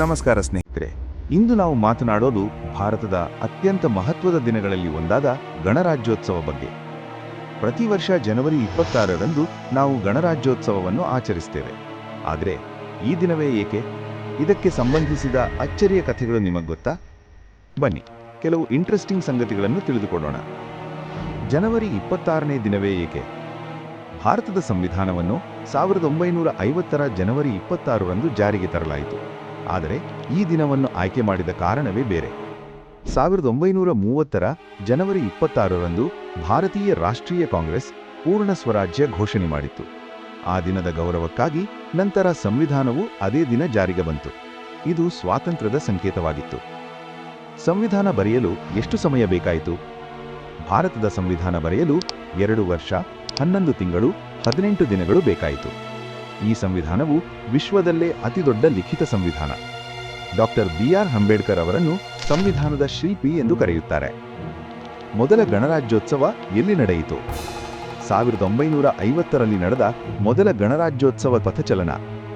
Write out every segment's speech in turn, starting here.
ನಮಸ್ಕಾರ ಸ್ನೇಹಿತರೆ. ಇಂದು ನಾವು ಮಾತನಾಡೋದು ಭಾರತದ ಅತ್ಯಂತ ಮಹತ್ವದ ದಿನಗಳಲ್ಲಿ ಒಂದಾದ ಗಣರಾಜ್ಯೋತ್ಸವ ಬಗ್ಗೆ. ಪ್ರತಿ ವರ್ಷ ಜನವರಿ ಇಪ್ಪತ್ತಾರರಂದು ನಾವು ಗಣರಾಜ್ಯೋತ್ಸವವನ್ನು ಆಚರಿಸ್ತೇವೆ. ಆದರೆ, ಈ ದಿನವೇ ಏಕೆ? ಇದಕ್ಕೆ ಸಂಬಂಧಿಸಿದ ಅಚ್ಚರಿಯ ಕಥೆಗಳು ನಿಮಗೆ ಗೊತ್ತಾ? ಬನ್ನಿ, ಕೆಲವು ಇಂಟ್ರೆಸ್ಟಿಂಗ್ ಸಂಗತಿಗಳನ್ನು ತಿಳಿದುಕೊಳ್ಳೋಣ. ಜನವರಿ ಇಪ್ಪತ್ತಾರನೇ ದಿನವೇ ಏಕೆ? ಭಾರತದ ಸಂವಿಧಾನವನ್ನು ಸಾವಿರದ ಒಂಬೈನೂರ ಐವತ್ತರ ಜನವರಿ ಇಪ್ಪತ್ತಾರರಂದು ಜಾರಿಗೆ ತರಲಾಯಿತು. ಆದರೆ ಈ ದಿನವನ್ನು ಆಯ್ಕೆ ಮಾಡಿದ ಕಾರಣವೇ ಬೇರೆ. ಸಾವಿರದ ಒಂಬೈನೂರ ಮೂವತ್ತರ ಜನವರಿ ಇಪ್ಪತ್ತಾರರಂದು ಭಾರತೀಯ ರಾಷ್ಟ್ರೀಯ ಕಾಂಗ್ರೆಸ್ ಪೂರ್ಣ ಸ್ವರಾಜ್ಯ ಘೋಷಣೆ ಮಾಡಿತ್ತು. ಆ ದಿನದ ಗೌರವಕ್ಕಾಗಿ ನಂತರ ಸಂವಿಧಾನವು ಅದೇ ದಿನ ಜಾರಿಗೆ ಬಂತು. ಇದು ಸ್ವಾತಂತ್ರ್ಯದ ಸಂಕೇತವಾಗಿತ್ತು. ಸಂವಿಧಾನ ಬರೆಯಲು ಎಷ್ಟು ಸಮಯ ಬೇಕಾಯಿತು? ಭಾರತದ ಸಂವಿಧಾನ ಬರೆಯಲು ಎರಡು ವರ್ಷ, ಹನ್ನೊಂದು ತಿಂಗಳು, ಹದಿನೆಂಟು ದಿನಗಳು ಬೇಕಾಯಿತು. ಈ ಸಂವಿಧಾನವು ವಿಶ್ವದಲ್ಲೇ ಅತಿದೊಡ್ಡ ಲಿಖಿತ ಸಂವಿಧಾನ. ಡಾಕ್ಟರ್ ಬಿ ಆರ್ ಅಂಬೇಡ್ಕರ್ ಅವರನ್ನು ಸಂವಿಧಾನದ ಶಿಲ್ಪಿ ಎಂದು ಕರೆಯುತ್ತಾರೆ. ಮೊದಲ ಗಣರಾಜ್ಯೋತ್ಸವ ಎಲ್ಲಿ ನಡೆಯಿತು? ಸಾವಿರದ ಒಂಬೈನೂರ ಐವತ್ತರಲ್ಲಿ ನಡೆದ ಮೊದಲ ಗಣರಾಜ್ಯೋತ್ಸವ ಪಥಚಲನ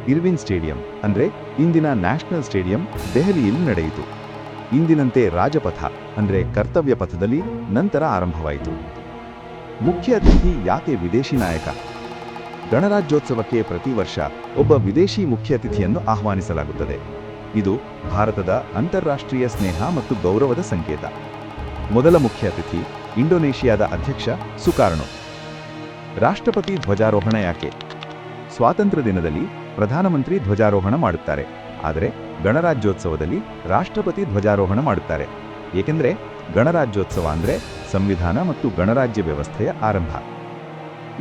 ಇರ್ವಿನ್ ಸ್ಟೇಡಿಯಂ, ಅಂದ್ರೆ ಇಂದಿನ ನ್ಯಾಷನಲ್ ಸ್ಟೇಡಿಯಂ, ದೆಹಲಿಯಲ್ಲಿ ನಡೆಯಿತು. ಇಂದಿನಂತೆ ರಾಜಪಥ, ಅಂದರೆ ಕರ್ತವ್ಯ ಪಥದಲ್ಲಿ ನಂತರ ಆರಂಭವಾಯಿತು. ಮುಖ್ಯ ಅತಿಥಿ ಯಾಕೆ ವಿದೇಶಿ ನಾಯಕ? ಗಣರಾಜ್ಯೋತ್ಸವಕ್ಕೆ ಪ್ರತಿ ವರ್ಷ ಒಬ್ಬ ವಿದೇಶಿ ಮುಖ್ಯ ಅತಿಥಿಯನ್ನು ಆಹ್ವಾನಿಸಲಾಗುತ್ತದೆ. ಇದು ಭಾರತದ ಅಂತಾರಾಷ್ಟ್ರೀಯ ಸ್ನೇಹ ಮತ್ತು ಗೌರವದ ಸಂಕೇತ. ಮೊದಲ ಮುಖ್ಯ ಅತಿಥಿ ಇಂಡೋನೇಷಿಯಾದ ಅಧ್ಯಕ್ಷ ಸುಕಾರ್ಣೋ. ರಾಷ್ಟ್ರಪತಿ ಧ್ವಜಾರೋಹಣ ಯಾಕೆ? ಸ್ವಾತಂತ್ರ್ಯ ದಿನದಲ್ಲಿ ಪ್ರಧಾನಮಂತ್ರಿ ಧ್ವಜಾರೋಹಣ ಮಾಡುತ್ತಾರೆ. ಆದರೆ ಗಣರಾಜ್ಯೋತ್ಸವದಲ್ಲಿ ರಾಷ್ಟ್ರಪತಿ ಧ್ವಜಾರೋಹಣ ಮಾಡುತ್ತಾರೆ. ಏಕೆಂದರೆ ಗಣರಾಜ್ಯೋತ್ಸವ ಅಂದರೆ ಸಂವಿಧಾನ ಮತ್ತು ಗಣರಾಜ್ಯ ವ್ಯವಸ್ಥೆಯ ಆರಂಭ.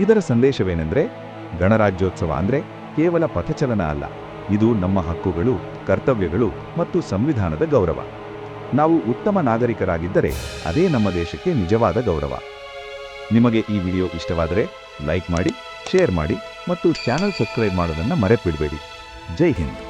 ಇದರ ಸಂದೇಶವೇನೆಂದರೆ ಗಣರಾಜ್ಯೋತ್ಸವ ಅಂದರೆ ಕೇವಲ ಪಥಚಲನ ಅಲ್ಲ. ಇದು ನಮ್ಮ ಹಕ್ಕುಗಳು, ಕರ್ತವ್ಯಗಳು ಮತ್ತು ಸಂವಿಧಾನದ ಗೌರವ. ನಾವು ಉತ್ತಮ ನಾಗರಿಕರಾಗಿದ್ದರೆ ಅದೇ ನಮ್ಮ ದೇಶಕ್ಕೆ ನಿಜವಾದ ಗೌರವ. ನಿಮಗೆ ಈ ವಿಡಿಯೋ ಇಷ್ಟವಾದರೆ ಲೈಕ್ ಮಾಡಿ, ಶೇರ್ ಮಾಡಿ ಮತ್ತು ಚಾನಲ್ ಸಬ್ಸ್ಕ್ರೈಬ್ ಮಾಡೋದನ್ನು ಮರೆಪಿಡಬೇಡಿ ಜೈ ಹಿಂದ್.